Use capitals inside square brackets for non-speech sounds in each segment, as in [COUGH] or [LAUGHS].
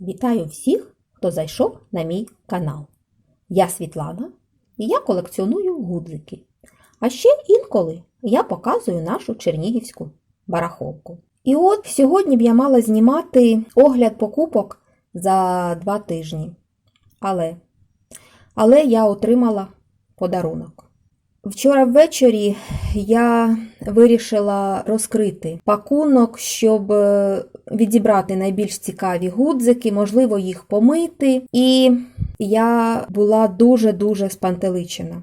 Вітаю всіх, хто зайшов на мій канал. Я Світлана і я колекціоную гудзики. А ще інколи я показую нашу чернігівську барахолку. І от сьогодні б я мала знімати огляд покупок за два тижні. Але, але я отримала подарунок. Вчора ввечері я вирішила розкрити пакунок, щоб е, відібрати найбільш цікаві гудзики, можливо, їх помити. І я була дуже-дуже спантеличена.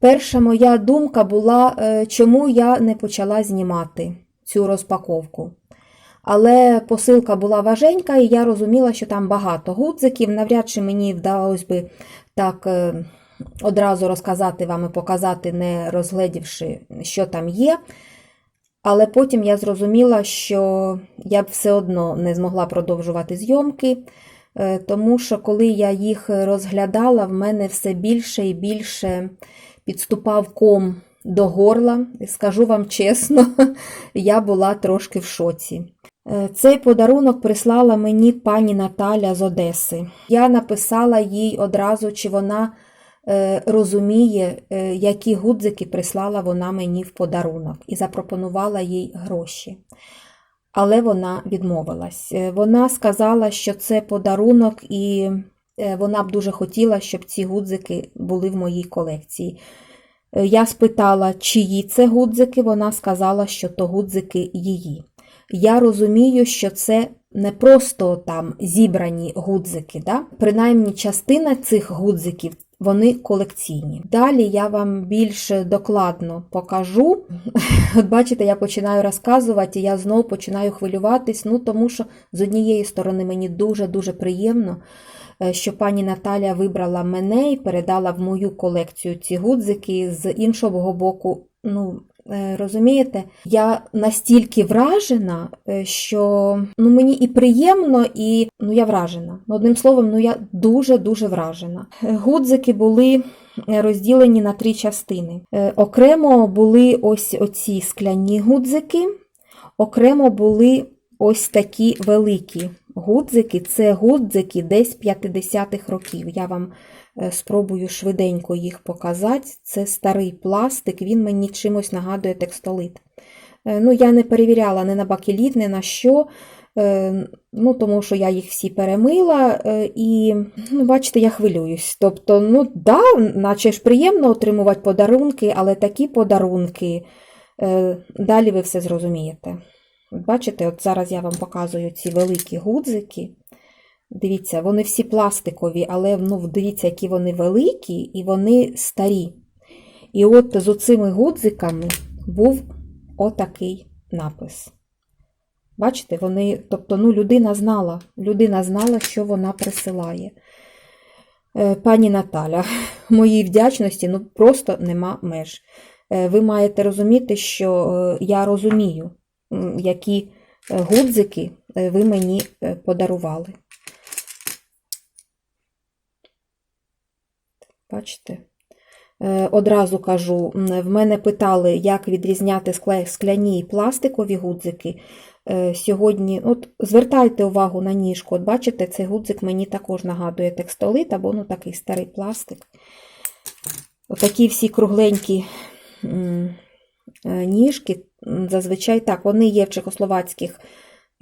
Перша моя думка була, е, чому я не почала знімати цю розпаковку. Але посилка була важенька, і я розуміла, що там багато гудзиків. Навряд чи мені вдалося би так е, одразу розказати вам і показати, не розгледівши, що там є. Але потім я зрозуміла, що я б все одно не змогла продовжувати зйомки, е, тому що коли я їх розглядала, в мене все більше і більше підступав ком до горла. І скажу вам чесно, [LAUGHS] я була трошки в шоці. Е, Цей подарунок прислала мені пані Наталя з Одеси. Я написала їй одразу, чи вона розуміє, е, які гудзики прислала вона мені в подарунок, і запропонувала їй гроші. Але вона відмовилась. Е, Вона сказала, що це подарунок, і е, вона б дуже хотіла, щоб ці гудзики були в моїй колекції. Е, Я спитала, чиї це гудзики, вона сказала, що то гудзики її. Я розумію, що це не просто там зібрані гудзики, да? принаймні частина цих гудзиків вони колекційні. Далі я вам більш докладно покажу. [LAUGHS] От бачите, я починаю розказувати, я знову починаю хвилюватись, ну тому що з однієї сторони мені дуже-дуже приємно, е, що пані Наталя вибрала мене і передала в мою колекцію ці гудзики. З іншого боку, ну, е, розумієте, я настільки вражена, е, що ну, мені і приємно, і ну, я вражена. Одним словом, ну я дуже-дуже вражена. Е, Гудзики були розділені на три частини. Окремо були ось оці скляні гудзики, окремо були ось такі великі гудзики. Це гудзики десь 50-х років. Я вам е, спробую швиденько їх показати. Це старий пластик, він мені чимось нагадує текстолит. Е, Ну, я не перевіряла ні на бакеліт, ні на що. е, Ну, тому що я їх всі перемила, і, ну, бачите, я хвилююсь. Тобто, ну, да, наче ж приємно отримувати подарунки, але такі подарунки, далі ви все зрозумієте. Бачите, от зараз я вам показую ці великі гудзики. Дивіться, вони всі пластикові, але ну, дивіться, які вони великі і вони старі. І от з оцими гудзиками був отакий напис. Бачите, вони, тобто, ну, людина знала, людина знала, що вона присилає. Е, Пані Наталя, [LAUGHS] моїй вдячності ну, просто нема меж. Е, Ви маєте розуміти, що е, я розумію, які е, гудзики е, ви мені е, подарували. Бачите? Одразу кажу, в мене питали, як відрізняти скляні і пластикові гудзики. Сьогодні, от звертайте увагу на ніжку. От бачите, цей гудзик мені також нагадує текстолит або ну, такий старий пластик. Отакі всі кругленькі ніжки, зазвичай так, вони є в чехословацьких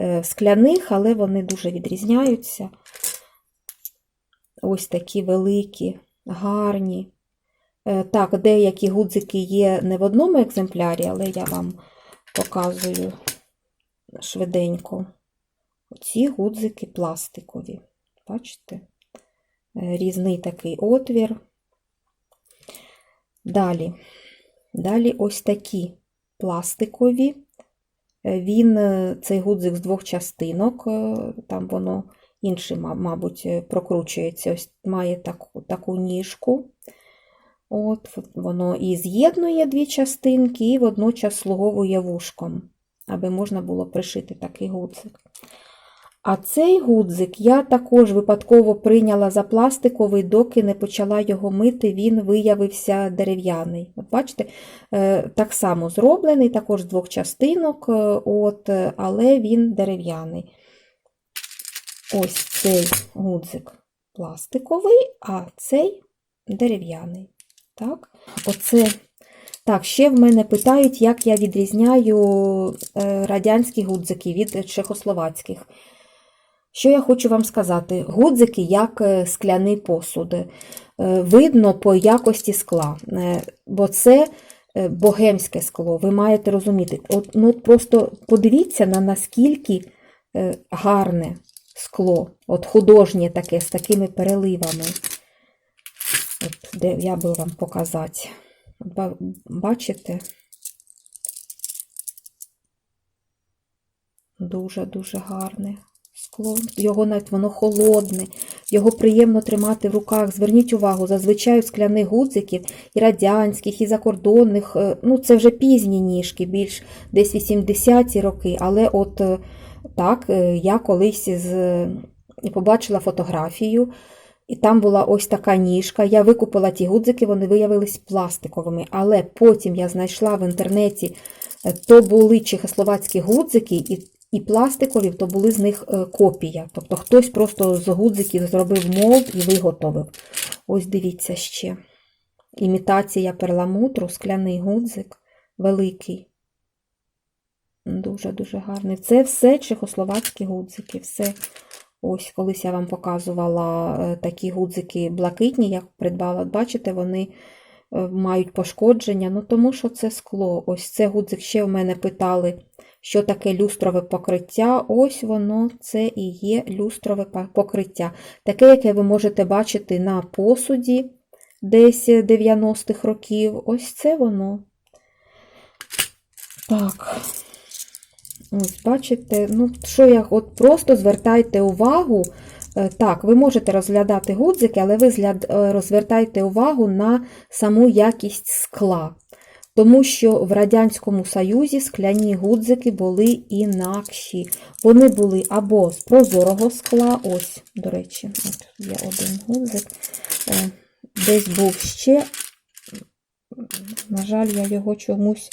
е, скляних, але вони дуже відрізняються. Ось такі великі, гарні. Е, Так, деякі гудзики є не в одному екземплярі, але я вам показую швиденько. Оці гудзики пластикові. Бачите? Е, Різний такий отвір. Далі. Далі ось такі пластикові. Е, Він, е, цей гудзик з двох частинок, е, там воно інше, мабуть, прокручується. Ось має таку, таку ніжку. От, воно і з'єднує дві частинки, і водночас слуговує вушком, аби можна було пришити такий гудзик. А цей гудзик я також випадково прийняла за пластиковий, доки не почала його мити, він виявився дерев'яний. От бачите, е, так само зроблений, також з двох частинок, е, от, е, але він дерев'яний. ось цей гудзик пластиковий, а цей дерев'яний. Так, оце. Так, ще в мене питають, як я відрізняю радянські гудзики від чехословацьких. Що я хочу вам сказати? Гудзики як е, скляний посуд. Е, Видно по якості скла, Е, бо це богемське скло. Ви маєте розуміти. От, ну, просто подивіться на наскільки гарне скло, от художнє таке, з такими переливами. От, де я би вам показати. Бачите? Дуже-дуже гарне скло. Його навіть воно холодне, його приємно тримати в руках. Зверніть увагу, зазвичай у скляних гудзиків і радянських, і закордонних, е, ну це вже пізні ніжки, більш десь 80-ті роки. Але от е, так, е, я колись з... побачила фотографію. І там була ось така ніжка. Я викупила ті гудзики, вони виявились пластиковими. Але потім я знайшла в інтернеті, то були чехословацькі гудзики, і, і пластикові, то були з них е, копія. Тобто хтось просто з гудзиків зробив молд і виготовив. Ось дивіться ще. Імітація перламутру, скляний гудзик, великий. Дуже-дуже гарний. Це все чехословацькі гудзики. Все. Ось, колись я вам показувала е, такі гудзики блакитні, як придбала. Бачите, вони мають пошкодження, ну тому що це скло. Ось це гудзик ще в мене питали, що таке люстрове покриття. Ось воно, це і є люстрове покриття. Таке, яке ви можете бачити на посуді десь 90-х років. Ось це воно. Так. Ось, бачите, ну, що я от просто звертайте увагу. Е, Так, ви можете розглядати гудзики, але ви е, розвертайте увагу на саму якість скла. Тому що в Радянському Союзі скляні гудзики були інакші. Вони були або з прозорого скла, ось, до речі, от є один гудзик. Е, Десь був ще, на жаль, я його чомусь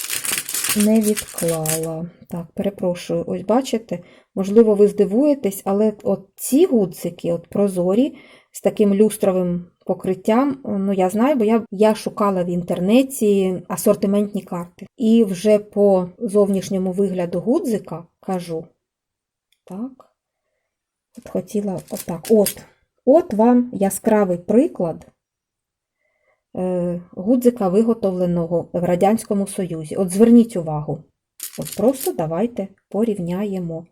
не відклала. Так, перепрошую, ось бачите, можливо, ви здивуєтесь, але от ці гудзики, от прозорі, з таким люстровим покриттям, ну я знаю, бо я, я шукала в інтернеті асортиментні карти. І вже по зовнішньому вигляду гудзика кажу. Так, от хотіла отак. От, от вам яскравий приклад е, гудзика, виготовленого в Радянському Союзі. От зверніть увагу. От просто давайте порівняємо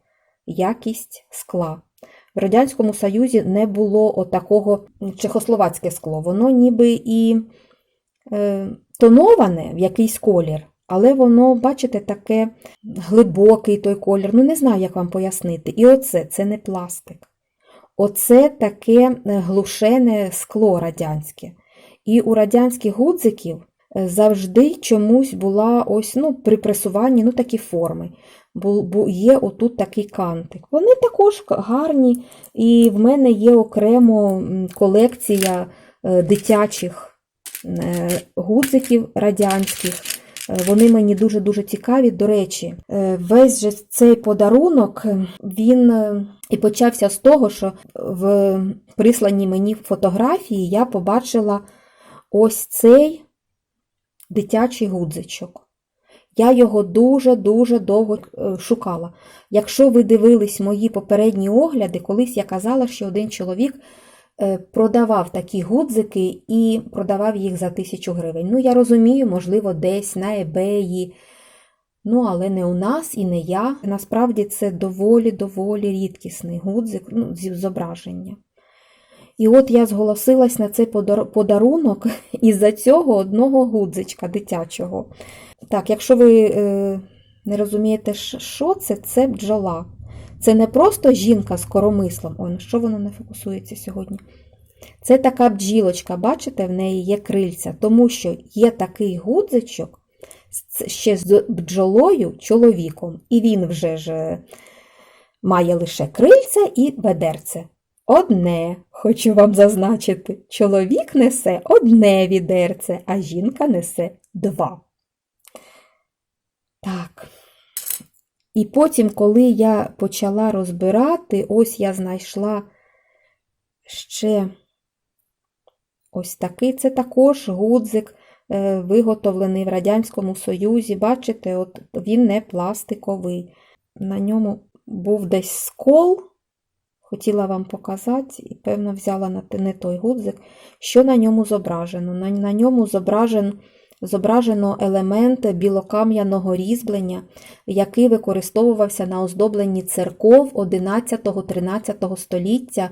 якість скла. В Радянському Союзі не було отакого чехословацьке скло. Воно ніби і е, тоноване в якийсь колір, але воно, бачите, таке глибокий той колір. Ну, не знаю, як вам пояснити. І оце це не пластик. Оце таке е, глушене скло радянське. І у радянських гудзиків е, завжди чомусь була ось ну, при пресуванні ну, такі форми. Бу, є отут такий кантик. Вони також гарні, і в мене є окремо колекція е, дитячих е, гудзиків радянських. Е, Вони мені дуже-дуже цікаві. До речі, весь же цей подарунок він і почався з того, що в присланій мені фотографії я побачила ось цей дитячий гудзичок. Я його дуже-дуже довго е, шукала. Якщо ви дивились мої попередні огляди, колись я казала, що один чоловік е, продавав такі гудзики і продавав їх за тисячу гривень. Ну, я розумію, можливо, десь на eBay, ну, але не у нас і не я. Насправді це доволі-доволі рідкісний гудзик, ну, зображення. І от я зголосилась на цей подарунок [LAUGHS] із-за цього одного гудзичка дитячого. Так, якщо ви е, не розумієте, що це, це бджола. Це не просто жінка з коромислом. Ой, ну що воно не фокусується сьогодні? Це така бджілочка, бачите, в неї є крильця, тому що є такий гудзичок ще з бджолою чоловіком, і він вже ж е, має лише крильця і бедерце. Одне, хочу вам зазначити, чоловік несе одне відерце, а жінка несе два. Так, І потім, коли я почала розбирати, ось я знайшла ще ось такий. Це також гудзик, е, виготовлений в Радянському Союзі. Бачите, от він не пластиковий. На ньому був десь скол. Хотіла вам показати, і, певно, взяла не той гудзик. Що на ньому зображено? На, на ньому зображен, зображено елемент білокам'яного різьблення, який використовувався на оздобленні церков 11-13 століття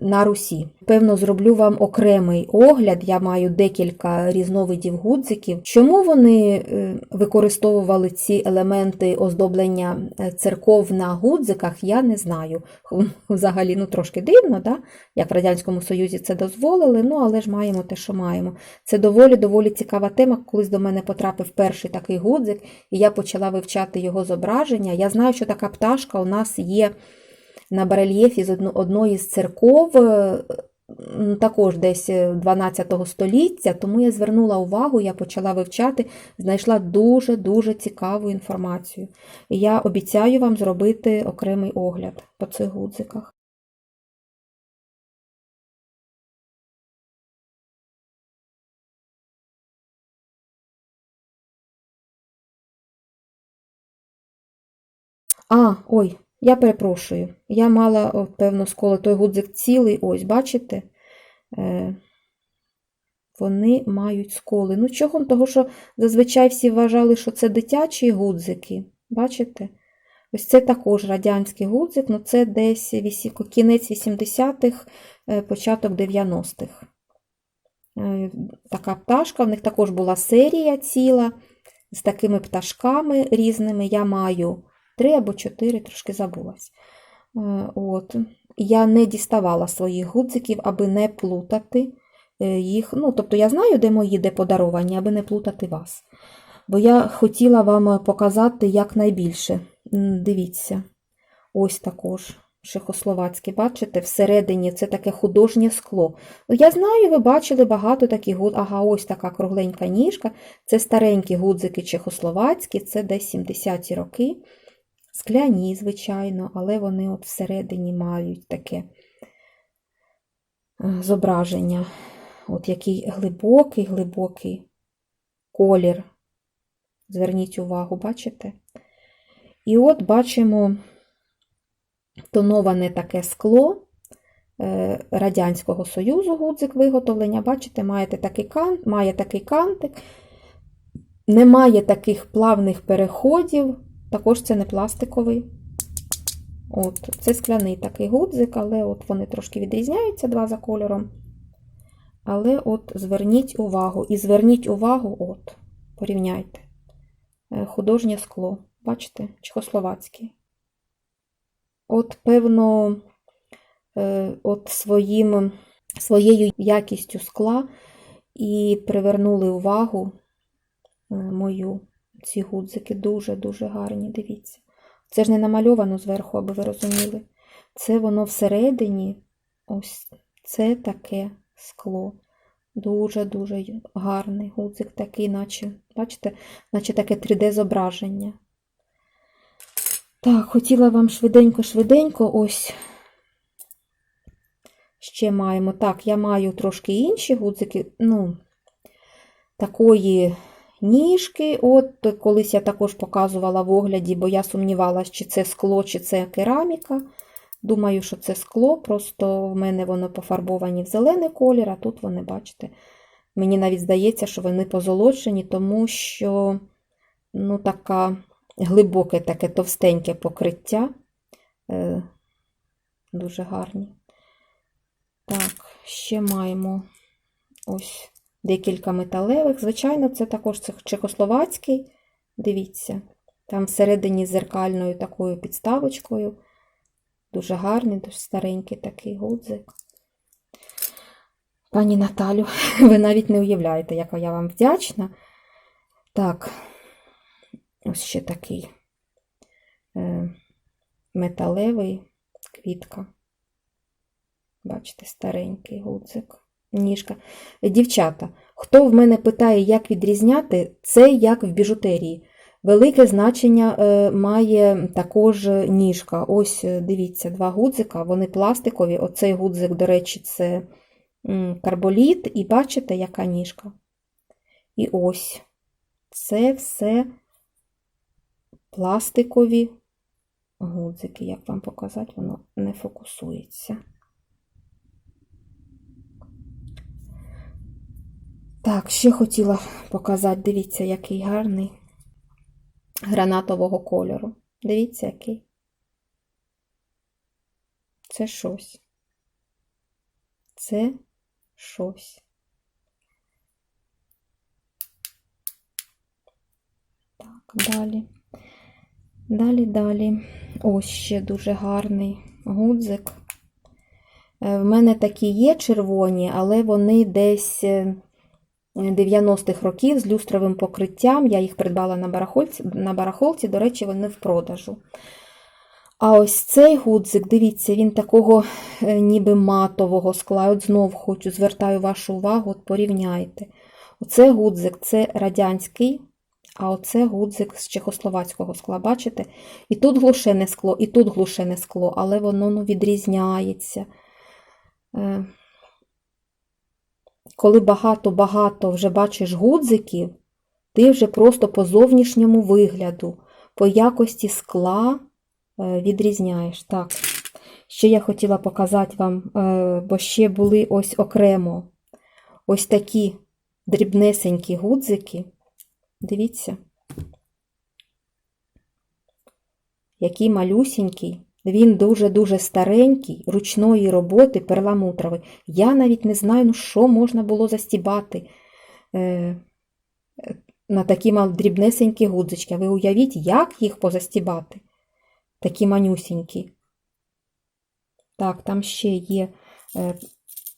на Русі. Певно, зроблю вам окремий огляд. Я маю декілька різновидів гудзиків. Чому вони е, використовували ці елементи оздоблення е, церков на гудзиках, я не знаю. Взагалі, ну трошки дивно, да? як в Радянському Союзі це дозволили, ну але ж маємо те, що маємо. Це доволі доволі цікава тема. Колись до мене потрапив перший такий гудзик, і я почала вивчати його зображення. Я знаю, що така пташка у нас є на барельєфі з одно- одної з церков, е, також десь е, 12 століття, тому я звернула увагу, я почала вивчати, знайшла дуже-дуже цікаву інформацію. І я обіцяю вам зробити окремий огляд по цих гудзиках. А, ой, я перепрошую. Я мала, певно, сколи той гудзик цілий, ось, бачите? Е, вони мають сколи. Ну, чого? Того, що зазвичай всі вважали, що це дитячі гудзики. Бачите? Ось це також радянський гудзик, ну це десь кінець 80-х, е, початок 90-х. Е, Така пташка, в них також була серія ціла з такими пташками різними. Я маю три або чотири, трошки забулась. Е, От. Я не діставала своїх гудзиків, аби не плутати е, їх. Ну, тобто я знаю, де мої, де подаровані, аби не плутати вас. Бо я хотіла вам показати якнайбільше. Дивіться, ось також чехословацьке, бачите, всередині це таке художнє скло. Ну, Я знаю, ви бачили багато таких гуд. Ага, ось така кругленька ніжка. Це старенькі гудзики чехословацькі, це десь 70-ті роки. Скляні, звичайно, але вони от всередині мають таке е, зображення. От який глибокий, глибокий колір. Зверніть увагу, бачите? І от бачимо тоноване таке скло е, Радянського Союзу гудзик виготовлення. Бачите, маєте такий кант, має такий кантик, немає таких плавних переходів, також це не пластиковий. От, Це скляний такий гудзик, але от вони трошки відрізняються два за кольором. Але от зверніть увагу, і зверніть увагу, от, порівняйте. Е, Художнє скло, бачите, чехословацьке. От, певно, е, от своїм, своєю якістю скла і привернули увагу е, мою. Ці гудзики дуже-дуже гарні, дивіться. Це ж не намальовано зверху, аби ви розуміли. Це воно всередині, ось це таке скло. Дуже-дуже гарний гудзик такий, наче, бачите, наче таке 3D-зображення. Так, хотіла вам швиденько-швиденько ось ще маємо. Так, я маю трошки інші гудзики, ну, такої ніжки. От колись я також показувала в огляді, бо я сумнівалася, чи це скло, чи це кераміка. Думаю, що це скло, просто в мене воно пофарбовані в зелений колір, а тут вони, бачите, мені навіть здається, що вони позолочені, тому що ну, така глибоке, таке товстеньке покриття. Е, Дуже гарні. Так, ще маємо ось декілька металевих. Звичайно, це також чехословацький. Дивіться, там всередині зеркальною такою підставочкою. Дуже гарний, дуже старенький такий гудзик. Пані Наталю, [LAUGHS] ви навіть не уявляєте, яка я вам вдячна. Так, ось ще такий е, металевий квітка. Бачите, старенький гудзик, ніжка. Дівчата, хто в мене питає, як відрізняти, це як в біжутерії. Велике значення е, має також ніжка. Ось е, дивіться, два гудзика, вони пластикові. Оцей гудзик, до речі, це карболіт, і бачите, яка ніжка. І ось це все пластикові гудзики. Як вам показати, воно не фокусується. Так, ще хотіла показати, дивіться, який гарний гранатового кольору. Дивіться, який. Це щось. Це щось. Так, далі. Далі, далі. Ось ще дуже гарний гудзик. Е, В мене такі є червоні, але вони десь е, 90-х років з люстровим покриттям. Я їх придбала на барахольці, на барахолці, до речі, вони в продажу. А ось цей гудзик, дивіться, він такого е, ніби матового скла. От знов хочу, звертаю вашу увагу, от порівняйте. Оце гудзик це радянський, а оце гудзик з чехословацького скла, бачите? І тут глушене скло, і тут глушене скло, але воно ну, відрізняється. Коли багато-багато вже бачиш гудзиків, ти вже просто по зовнішньому вигляду, по якості скла е, відрізняєш. Так, ще я хотіла показати вам, е, бо ще були ось окремо ось такі дрібнесенькі гудзики. Дивіться, який малюсінький. Він дуже-дуже старенький, ручної роботи, перламутровий. Я навіть не знаю, ну що можна було застібати е, на такі дрібнесенькі гудзички. Ви уявіть, як їх позастібати? Такі манюсінькі. Так, там ще є е,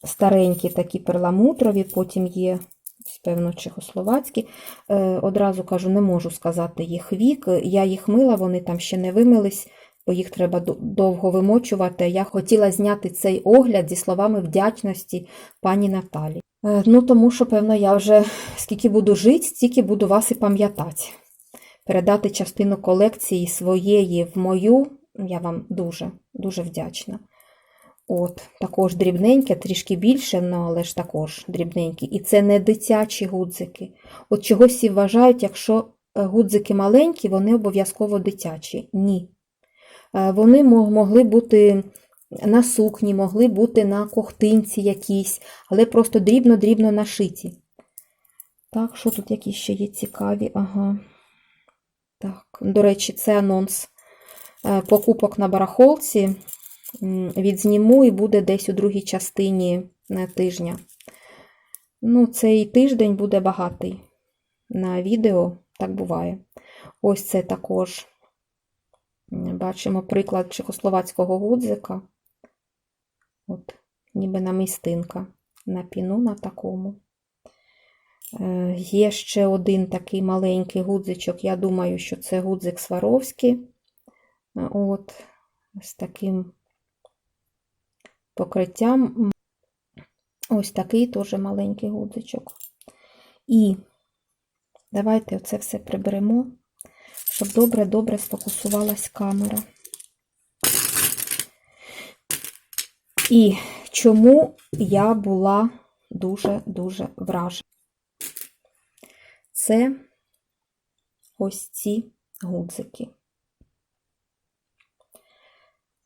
старенькі такі перламутрові, потім є, певно, чехословацькі. Е, одразу кажу, не можу сказати їх вік. Я їх мила, вони там ще не вимились бо їх треба довго вимочувати. Я хотіла зняти цей огляд зі словами вдячності пані Наталі. Е, Ну, тому що, певно, я вже скільки буду жити, стільки буду вас і пам'ятати. Передати частину колекції своєї в мою, я вам дуже, дуже вдячна. От, також дрібненьке, трішки більше, ну, але ж також дрібненькі. І це не дитячі гудзики. От чогось всі вважають, якщо е, гудзики маленькі, вони обов'язково дитячі. Ні. Е, Вони могли бути на сукні, могли бути на ковтинці якісь, але просто дрібно-дрібно нашиті. Так, що тут які ще є цікаві? Ага. Так, до речі, це анонс е, покупок на барахолці. Відзніму і буде десь у другій частині е, тижня. Ну, цей тиждень буде багатий на відео, так буває. Ось це також Бачимо приклад чехословацького гудзика. От, ніби намистинка на піну на такому. Е, Є ще один такий маленький гудзичок. Я думаю, що це гудзик Сваровський. Е, От, з таким покриттям. Ось такий теж маленький гудзичок. І давайте оце все приберемо щоб добре-добре сфокусувалась камера. І чому я була дуже-дуже вражена? Це ось ці гудзики.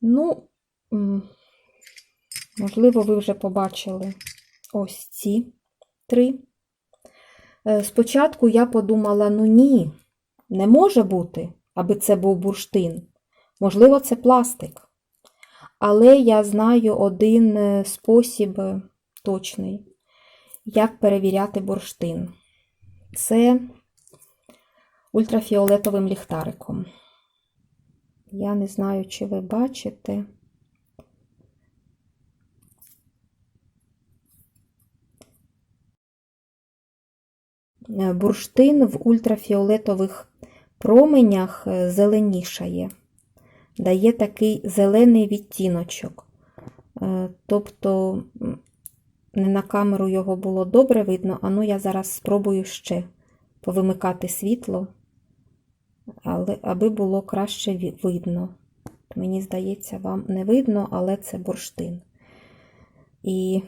Ну, можливо, ви вже побачили ось ці три. Е, Спочатку я подумала, ну ні, не може бути, аби це був бурштин. Можливо, це пластик. Але я знаю один е, спосіб е, точний, як перевіряти бурштин. Це ультрафіолетовим ліхтариком. Я не знаю, чи ви бачите. Е, Бурштин в ультрафіолетових променях е, зеленішає, дає такий зелений відтіночок. Е, Тобто, не на камеру його було добре видно, а ну я зараз спробую ще повимикати світло. але аби було краще видно. Мені здається, вам не видно, але це бурштин. І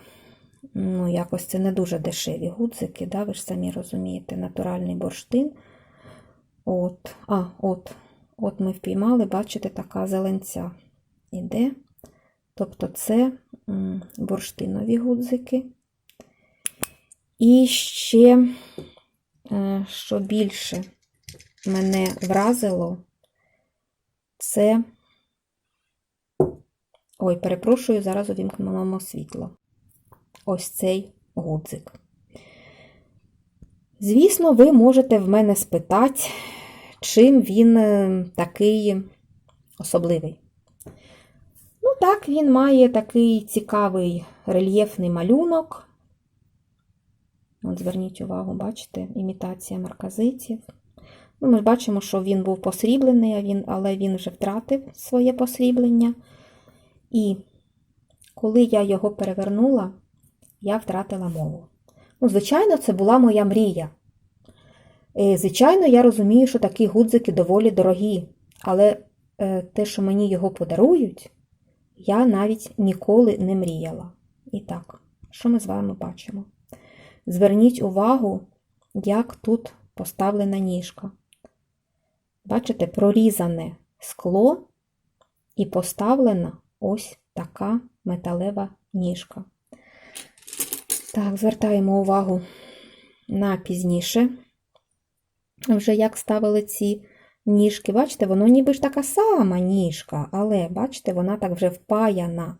ну, якось це не дуже дешеві гудзики, да? ви ж самі розумієте, натуральний бурштин. От, а, от, от ми впіймали, бачите, така зеленця іде. Тобто це бурштинові гудзики. І ще, е, що більше мене вразило, це. Ой, перепрошую, зараз увімкнемо світло. Ось цей гудзик. Звісно, ви можете в мене спитати, чим він е, такий особливий. Ну так, він має такий цікавий рельєфний малюнок. От зверніть увагу, бачите, імітація марказитів. Ну, ми бачимо, що він був посріблений, але він вже втратив своє посріблення. І коли я його перевернула, я втратила мову. Ну, звичайно, це була моя мрія. Е, Звичайно, я розумію, що такі гудзики доволі дорогі, але е, те, що мені його подарують, я навіть ніколи не мріяла. І так, що ми з вами бачимо? Зверніть увагу, як тут поставлена ніжка. Бачите, прорізане скло і поставлена ось така металева ніжка. Так, звертаємо увагу на пізніше, вже як ставили ці ніжки. Бачите, воно ніби ж така сама ніжка, але, бачите, вона так вже впаяна.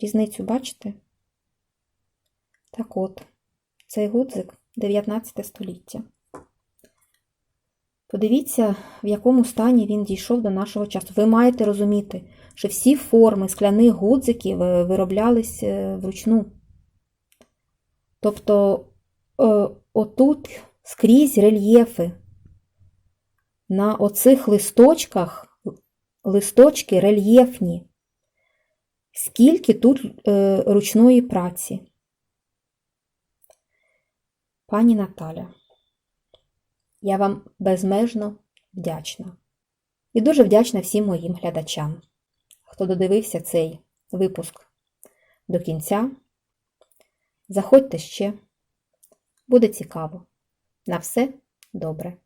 Різницю бачите? Так от, цей гудзик 19 століття. Подивіться, в якому стані він дійшов до нашого часу. Ви маєте розуміти, що всі форми скляних гудзиків е, вироблялись е, вручну. Тобто, е, отут скрізь рельєфи. На оцих листочках листочки рельєфні. Скільки тут е, ручної праці. Пані Наталя, я вам безмежно вдячна. І дуже вдячна всім моїм глядачам, хто додивився цей випуск до кінця. Заходьте ще, буде цікаво. На все добре.